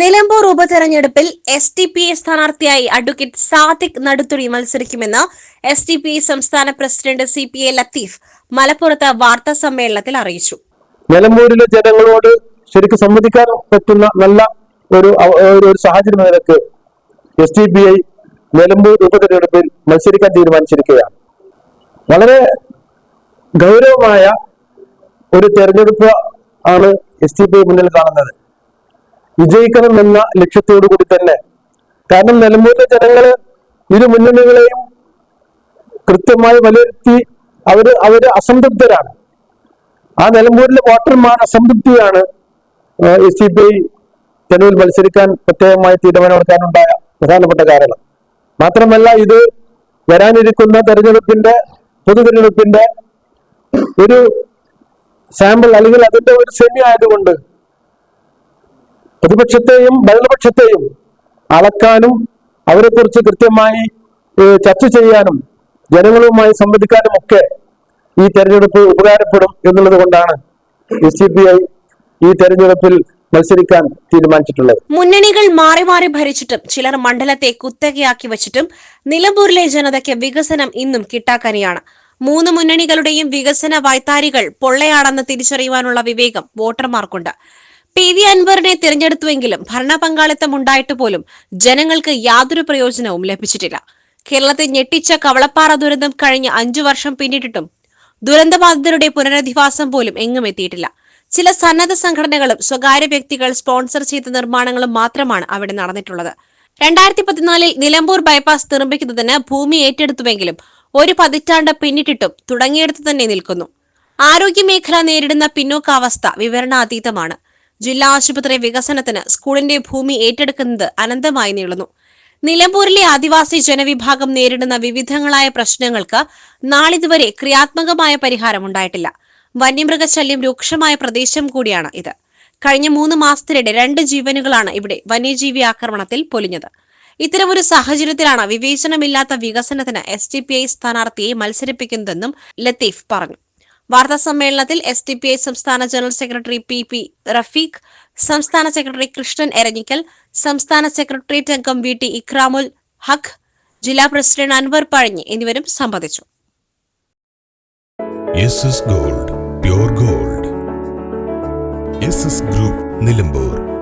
നിലമ്പൂർ ഉപതെരഞ്ഞെടുപ്പിൽ S T P I സ്ഥാനാർത്ഥിയായി advocate Sadiq നടുത്തുറി മത്സരിക്കുമെന്ന് എസ് ടി പി സംസ്ഥാന president C P A Latheef മലപ്പുറത്ത് വാർത്താ സമ്മേളനത്തിൽ അറിയിച്ചു. നിലമ്പൂരിലെ ജനങ്ങളോട് ശരിക്കും സംവദിക്കാൻ പറ്റുന്ന നല്ല ഒരു ഒരു സാഹചര്യം നിലയ്ക്ക് S T P I Nilambur ഉപതെരഞ്ഞെടുപ്പിൽ മത്സരിക്കാൻ തീരുമാനിച്ചിരിക്കുകയാണ്. വളരെ ഗൗരവമായ ഒരു തെരഞ്ഞെടുപ്പ് ആണ് എസ് ടി പി ഐ മുന്നിൽ കാണുന്നത്. വിജയിക്കണം എന്ന ലക്ഷ്യത്തോടു കൂടി തന്നെ. കാരണം നിലമ്പൂരിലെ ജനങ്ങൾ ഇരു മുന്നണികളെയും കൃത്യമായി വിലയിരുത്തി അവർ അവർ അസംതൃപ്തരാണ്. ആ നിലമ്പൂരിലെ വോട്ടർമാർ അസംതൃപ്തിയാണ് സി പി ഐ തെരുവിൽ മത്സരിക്കാൻ പ്രത്യേകമായി തീരുമാനമെടുക്കാനുണ്ടായ പ്രധാനപ്പെട്ട കാരണം. മാത്രമല്ല ഇത് വരാനിരിക്കുന്ന തെരഞ്ഞെടുപ്പിന്റെ പൊതു തെരഞ്ഞെടുപ്പിന്റെ ഒരു സാമ്പിൾ അല്ലെങ്കിൽ അതിന്റെ ഒരു സെമി ആയതുകൊണ്ട് പ്രതിപക്ഷത്തെയും ഭരണപക്ഷത്തെയും അളക്കാനും അവരെക്കുറിച്ച് കൃത്യമായി ചർച്ച ചെയ്യാനും ജനങ്ങളുമായി സംവദിക്കാനും ഒക്കെ ഈ തെരഞ്ഞെടുപ്പ് ഉപകാരപ്പെടും എന്നുള്ളത് കൊണ്ടാണ് എസ് സി ഐ ഈ തെരഞ്ഞെടുപ്പിൽ മത്സരിക്കാൻ തീരുമാനിച്ചിട്ടുള്ളത്. മുന്നണികൾ മാറി മാറി ഭരിച്ചിട്ടും ചിലർ മണ്ഡലത്തെ കുത്തകയാക്കി വച്ചിട്ടും നിലമ്പൂരിലെ ജനതയ്ക്ക് വികസനം ഇന്നും കിട്ടാക്കനിയാണ്. മൂന്ന് മുന്നണികളുടെയും വികസന വൈത്താരികൾ പൊള്ളയാണെന്ന് തിരിച്ചറിയുവാനുള്ള വിവേകം വോട്ടർമാർക്കുണ്ട്. പി വി അൻവറിനെ തിരഞ്ഞെടുത്തുവെങ്കിലും ഭരണ പങ്കാളിത്തം ഉണ്ടായിട്ട് പോലും ജനങ്ങൾക്ക് യാതൊരു പ്രയോജനവും ലഭിച്ചിട്ടില്ല. കേരളത്തെ ഞെട്ടിച്ച കവളപ്പാറ ദുരന്തം കഴിഞ്ഞ അഞ്ചു വർഷം പിന്നിട്ടിട്ടും ദുരന്തബാധിതരുടെ പുനരധിവാസം പോലും എങ്ങും എത്തിയിട്ടില്ല. ചില സന്നദ്ധ സംഘടനകളും സ്വകാര്യ വ്യക്തികൾ സ്പോൺസർ ചെയ്ത നിർമ്മാണങ്ങളും മാത്രമാണ് അവിടെ നടന്നിട്ടുള്ളത്. രണ്ടായിരത്തി പതിനാലിൽ നിലമ്പൂർ ബൈപ്പാസ് നിർമ്മിക്കുന്നതിന് ഭൂമി ഏറ്റെടുത്തുവെങ്കിലും ഒരു പതിറ്റാണ്ട് പിന്നിട്ടിട്ടും തുടങ്ങിയെടുത്ത് തന്നെ നിൽക്കുന്നു. ആരോഗ്യമേഖല നേരിടുന്ന പിന്നോക്കാവസ്ഥ വിവരണാതീതമാണ്. ജില്ലാ ആശുപത്രി വികസനത്തിന് സ്കൂളിന്റെ ഭൂമി ഏറ്റെടുക്കുന്നത് അനന്തമായി നീളുന്നു. നിലമ്പൂരിലെ ആദിവാസി ജനവിഭാഗം നേരിടുന്ന വിവിധങ്ങളായ പ്രശ്നങ്ങൾക്ക് നാളിതുവരെ ക്രിയാത്മകമായ പരിഹാരം ഉണ്ടായിട്ടില്ല. വന്യമൃഗശല്യം രൂക്ഷമായ പ്രദേശം കൂടിയാണ് ഇത്. കഴിഞ്ഞ മൂന്ന് മാസത്തിനിടെ രണ്ട് ജീവനുകളാണ് ഇവിടെ വന്യജീവി ആക്രമണത്തിൽ പൊലിഞ്ഞത്. ഇത്തരമൊരു സാഹചര്യത്തിലാണ് വിവേചനമില്ലാത്ത വികസനത്തിന് എസ് ഡി പി ഐ സ്ഥാനാർത്ഥിയെ മത്സരിപ്പിക്കുന്നതെന്നും ലത്തീഫ് പറഞ്ഞു. വാർത്താ സമ്മേളനത്തിൽ എസ് ഡി പി ഐ സംസ്ഥാന general secretary P P Rafeeq സംസ്ഥാന സെക്രട്ടറി കൃഷ്ണൻ എരഞ്ഞിക്കൽ സംസ്ഥാന സെക്രട്ടേറിയറ്റ് അംഗം വി ടി ഇക്രാമുൽ ഹഖ് ജില്ലാ പ്രസിഡന്റ് അൻവർ പഴഞ്ഞി എന്നിവരും സംബന്ധിച്ചു. Gold gold. ഗ്രൂപ്പ് നിലമ്പൂർ.